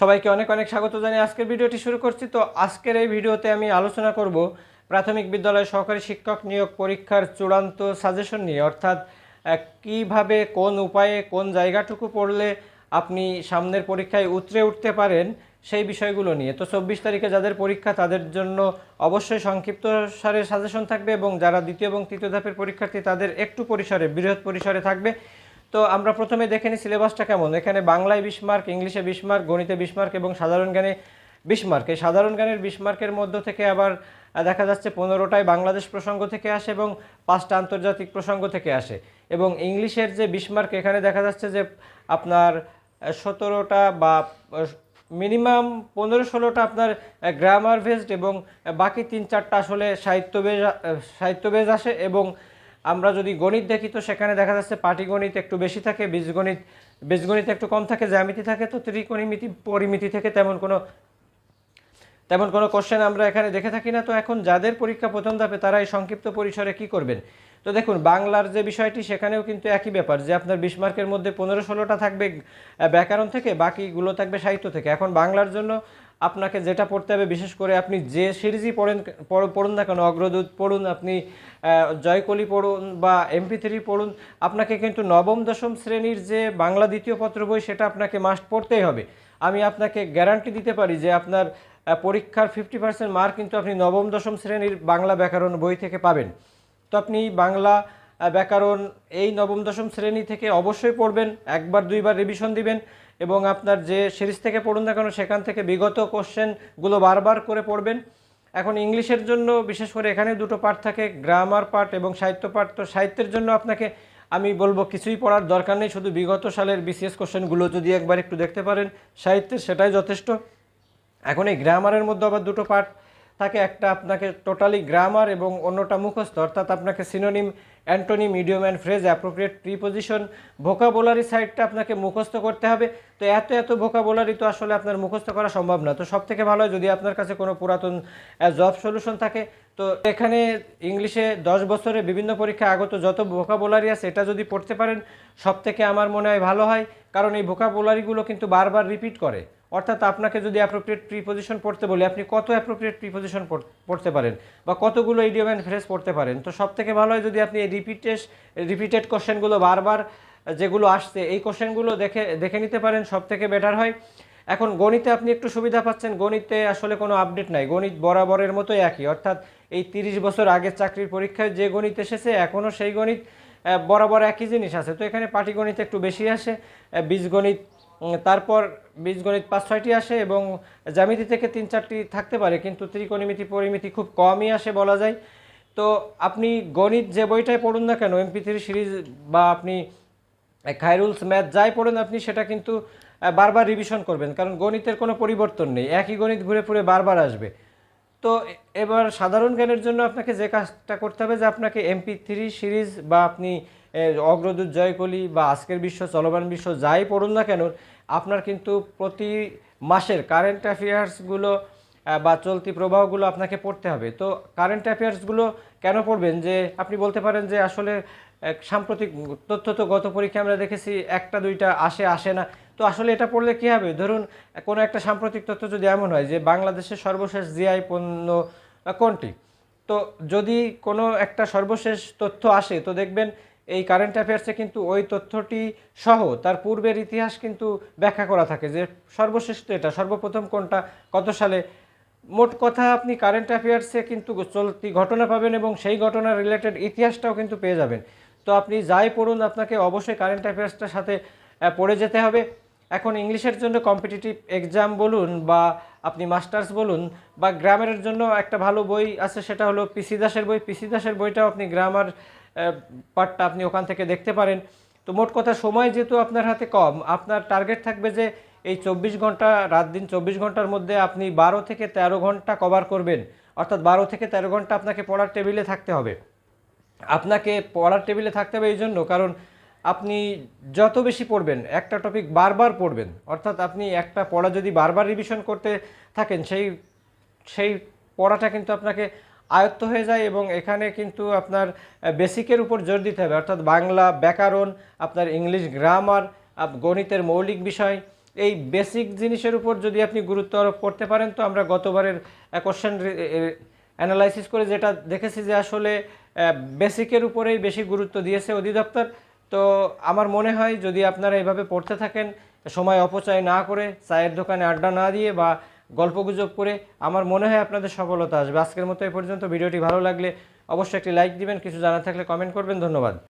সবাইকে অনেক অনেক স্বাগত জানিয়ে আজকের ভিডিওটি শুরু করছি। তো আজকের এই ভিডিওতে আমি আলোচনা করব প্রাথমিক বিদ্যালয় সহকারী শিক্ষক নিয়োগ পরীক্ষার চূড়ান্ত সাজেশন নিয়ে। অর্থাৎ কীভাবে, কোন উপায়ে, কোন জায়গাটুকু পড়লে আপনি সামনের পরীক্ষায় উতরে উঠতে পারেন সেই বিষয়গুলো নিয়ে। তো চব্বিশ তারিখে যাদের পরীক্ষা, তাদের জন্য অবশ্যই সংক্ষিপ্ত সারে সাজেশন থাকবে এবং যারা দ্বিতীয় এবং তৃতীয় ধাপের পরীক্ষার্থী, তাদের একটু পরিসরে, বৃহৎ পরিসরে থাকবে। তো আমরা প্রথমে দেখে নিই সিলেবাসটা কেমন। এখানে বাংলায় বিশ মার্ক, ইংলিশে বিশ মার্ক, গণিতে বিশ মার্ক এবং সাধারণ জ্ঞানে বিশ মার্ক। এই সাধারণ জ্ঞানের বিশ মার্কের মধ্য থেকে আবার দেখা যাচ্ছে পনেরোটায় বাংলাদেশ প্রসঙ্গ থেকে আসে এবং পাঁচটা আন্তর্জাতিক প্রসঙ্গ থেকে আসে। এবং ইংলিশের যে বিশ মার্ক, এখানে দেখা যাচ্ছে যে আপনার সতেরোটা বা মিনিমাম পনেরো ষোলোটা আপনার গ্রামার বেসড এবং বাকি তিন চারটা আসলে সাহিত্য বেজ সাহিত্য বেজ আসে এবং আমরা যদি গণিত দেখি, তো সেখানে দেখা যাচ্ছে পাটিগণিত একটু বেশি থাকে বীজগণিত বীজগণিত একটু কম থাকে, জ্যামিতি থাকে, তো ত্রিকোণিমিতি, পরিমিতি থেকে তেমন কোনো তেমন কোনো কোশ্চেন আমরা এখানে দেখে থাকি না। তো এখন যাদের পরীক্ষা প্রথম ধাপে, তারা এই সংক্ষিপ্ত পরিসরে কি করবেন? তো দেখুন, বাংলার যে বিষয়টি, সেখানেও কিন্তু একই ব্যাপার যে আপনার বিশ মার্কের মধ্যে পনেরো ষোলোটা থাকবে ব্যাকরণ থেকে, বাকিগুলো থাকবে সাহিত্য থেকে। এখন বাংলার জন্য আপনাকে যেটা পড়তে হবে, বিশেষ করে আপনি যে সিরিজই পড়েন পড়ুন না কেন, অগ্রদূত পড়ুন, আপনি জয়কলি পড়ুন বা এমপি থ্রি পড়ুন, আপনাকে কিন্তু নবম, দশম শ্রেণির যে বাংলা দ্বিতীয় পত্র বই, সেটা আপনাকে মাস্ট পড়তেই হবে। আমি আপনাকে গ্যারান্টি দিতে পারি যে আপনার পরীক্ষার ফিফটি পার্সেন্ট মার্ক কিন্তু আপনি নবম, দশম শ্রেণির বাংলা ব্যাকরণ বই থেকে পাবেন। তো আপনি বাংলা ব্যাকরণ এই নবম, দশম শ্রেণি থেকে অবশ্যই পড়বেন, একবার, দুইবার রিভিশন দিবেন এবং আপনার যে সিরিজ থেকে পড়ুন না কেন, সেখান থেকে বিগত কোশ্চেনগুলো বারবার করে পড়বেন। এখন ইংলিশের জন্য, বিশেষ করে এখানে দুটো পার্ট থাকে গ্রামার পার্ট এবং সাহিত্য পার্ট তো সাহিত্যের জন্য আপনাকে আমি বলব, কিছুই পড়ার দরকার নেই, শুধু বিগত সালের বিসিএস কোশ্চেনগুলো যদি একবার একটু দেখতে পারেন, সাহিত্যের সেটাই যথেষ্ট। এখন এই গ্রামারের মধ্যে আবার দুটো পার্ট থাকে, একটা আপনাকে টোটালি গ্রামার এবং অন্যটা মুখস্থ, অর্থাৎ আপনাকে synonym antonym medium and phrase appropriate preposition vocabulary সাইডটা আপনাকে মুখস্থ করতে হবে। তো এত এত ভোকাবুলারি তো আসলে আপনার মুখস্থ করা সম্ভব না। তো সব থেকে ভালো যদি আপনার কাছে কোনো পুরাতন জব সলিউশন থাকে, তো এখানে ইংলিশে দশ বছরে বিভিন্ন পরীক্ষায় আগত যত ভোকাবুলারি আছে, এটা যদি পড়তে পারেন সব থেকে আমার মনে হয় ভালো হয়। কারণ এই ভোকাবুলারিগুলো কিন্তু বারবার রিপিট করে। অর্থাৎ আপনাকে যদি অ্যাপ্রোপ্রিয়েট প্রিপোজিশন পড়তে বলি, আপনি কত অ্যাপ্রোপ্রিয়েট প্রিপোজিশন পড়তে পারেন বা কতগুলো ইডিয়ম অ্যান্ড ফ্রেজ পড়তে পারেন, তো সব থেকে ভালো হয় যদি আপনি এই রিপিটেস রিপিটেড কোশ্চেনগুলো বারবার, যেগুলো আসছে, এই কোশ্চেনগুলো দেখে দেখে নিতে পারেন সব থেকে বেটার হয়। এখন গণিতে আপনি একটু সুবিধা পাচ্ছেন, গণিতে আসলে কোনো আপডেট নাই, গণিত বরাবরের মতোই একই, অর্থাৎ এই তিরিশ বছর আগের চাকরির পরীক্ষায় যে গণিত এসেছে, এখনও সেই গণিত বরাবর একই জিনিস আছে, তো এখানে পাটিগণিত একটু বেশি আসে বীজগণিত তারপর বীজগণিত পাঁচ ছয়টি আসে এবং জ্যামিতি থেকে তিন চারটি থাকতে পারে, কিন্তু ত্রিকোণমিতি, পরিমিতি খুব কমই আসে বলা যায়। তো আপনি গণিত যে বইটাই পড়ুন না কেন, এমপি থ্রি সিরিজ বা আপনি খাইরুলস ম্যাথ যাই পড়েন আপনি, সেটা কিন্তু বারবার রিভিশন করবেন, কারণ গণিতের কোনো পরিবর্তন নেই। একই গণিত ঘুরে ফুরে বারবার আসবে। তো এবার সাধারণ জ্ঞানের জন্য আপনাকে যে কাজটা করতে হবে যে আপনাকে এমপি থ্রি সিরিজ বা আপনি অগ্রদূত জয়কলি বা আজকের বিশ্ব, চলমান বিশ্ব যাই পড়ুন না কেন, আপনার কিন্তু প্রতি মাসের কারেন্ট অ্যাফেয়ার্সগুলো বা চলতি প্রবাহগুলো আপনাকে পড়তে হবে। তো কারেন্ট অ্যাফেয়ার্সগুলো কেন পড়বেন? যে আপনি বলতে পারেন যে আসলে সাম্প্রতিক তথ্য তো গত পরীক্ষায় আমরা দেখেছি একটা দুইটা আসে আসে না। তো আসলে এটা পড়লে কী হবে? ধরুন, কোনো একটা সাম্প্রতিক তথ্য যদি এমন হয় যে বাংলাদেশের সর্বশেষ জিআই পণ্য কোনটি? তো যদি কোনো একটা সর্বশেষ তথ্য আসে, তো দেখবেন এই কারেন্ট অ্যাফেয়ার্সে কিন্তু ওই তথ্যটি সহ তার পূর্বের ইতিহাস কিন্তু ব্যাখ্যা করা থাকে যে সর্বশেষ তো এটা, সর্বপ্রথম কোনটা, কত সালে? মোট কথা আপনি কারেন্ট অ্যাফেয়ার্সে কিন্তু চলতি ঘটনা পাবেন এবং সেই ঘটনা রিলেটেড ইতিহাসটাও কিন্তু পেয়ে যাবেন। তো আপনি যাই পড়ুন, আপনাকে অবশ্যই কারেন্ট অ্যাফেয়ার্সটার সাথে পড়ে যেতে হবে। এখন ইংলিশের জন্য কম্পিটিটিভ এক্সাম বলুন বা আপনি মাস্টার্স বলুন বা গ্রামারের জন্য একটা ভালো বই আছে, সেটা হলো পিসি দাসের বই। পিসি দাসের বইটাও আপনি গ্রামার পার্টটা আপনি ওখান থেকে দেখতে পারেন। তো মোট কথা, সময় যেহেতু আপনার হাতে কম, আপনার টার্গেট থাকবে যে এই চব্বিশ ঘণ্টা, রাত দিন চব্বিশ ঘণ্টার মধ্যে আপনি বারো থেকে তেরো ঘণ্টা কভার করবেন। অর্থাৎ বারো থেকে তেরো ঘণ্টা আপনাকে পড়ার টেবিলে থাকতে হবে। আপনাকে পড়ার টেবিলে থাকতে হবে এই জন্য, কারণ আপনি যত বেশি পড়বেন, একটা টপিক বারবার পড়বেন, অর্থাৎ আপনি একটা পড়া যদি বারবার রিভিশন করতে থাকেন, সেই সেই পড়াটা কিন্তু আপনাকে আয়ত্ত হয়ে যায় এবং এখানে কিন্তু আপনার বেসিকের উপর জোর দিতে হবে। অর্থাৎ বাংলা ব্যাকরণ, আপনার ইংলিশ গ্রামার গণিতের মৌলিক বিষয়, এই বেসিক জিনিসের উপর যদি আপনি গুরুত্ব আরোপ করতে পারেন, তো আমরা গতবারের কোশ্চেন অ্যানালাইসিস করে যেটা দেখেছি যে আসলে বেসিকের উপরেই বেশি গুরুত্ব দিয়েছে অধিদপ্তর। তো আমার মনে হয় যদি আপনারা এভাবে পড়তে থাকেন, সময় অপচয় না করে চায়ের দোকানে আড্ডা না দিয়ে বা গল্পগুজব করে, আমার মনে হয় আপনাদের সফলতা আসবে। আজকের মতো এই পর্যন্ত। ভিডিওটি ভালো লাগলে অবশ্যই একটি লাইক দিবেন, কিছু জানা থাকলে কমেন্ট করবেন। ধন্যবাদ।